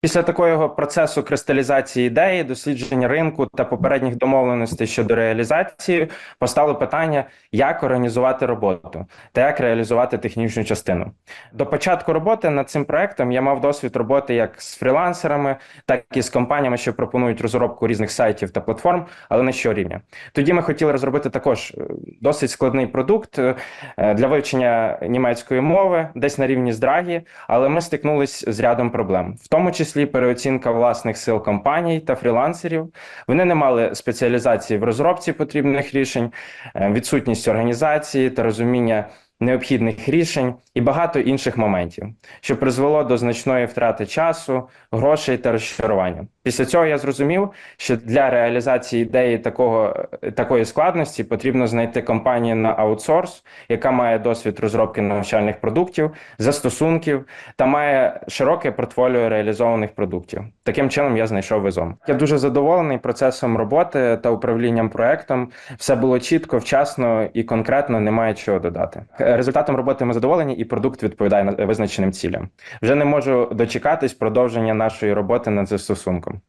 Після такого процесу кристалізації ідеї, дослідження ринку та попередніх домовленостей щодо реалізації постало питання, як організувати роботу та як реалізувати технічну частину. До початку роботи над цим проектом я мав досвід роботи як з фрілансерами, так і з компаніями, що пропонують розробку різних сайтів та платформ, але не що рівня. Тоді ми хотіли розробити також е, досить складний продукт е, для вивчення німецької мови, десь на рівні з Драгі, але ми стикнулись з рядом проблем, в тому числі переоцінка власних сил компаній та фрілансерів. Вони не мали спеціалізації в розробці потрібних рішень, е, відсутність організації та розуміння необхідних рішень і багато інших моментів, що призвело до значної втрати часу, грошей та розчарування. Після цього я зрозумів, що для реалізації ідеї такого такої складності потрібно знайти компанію на аутсорс, яка має досвід розробки навчальних продуктів, застосунків та має широке портфоліо реалізованих продуктів. Таким чином я знайшов визом. Я дуже задоволений процесом роботи та управлінням проектом. Все було чітко, вчасно і конкретно немає чого додати. Результатом роботи ми задоволені, і продукт відповідає визначеним цілям. Вже не можу дочекатись продовження нашої роботи над застосунком.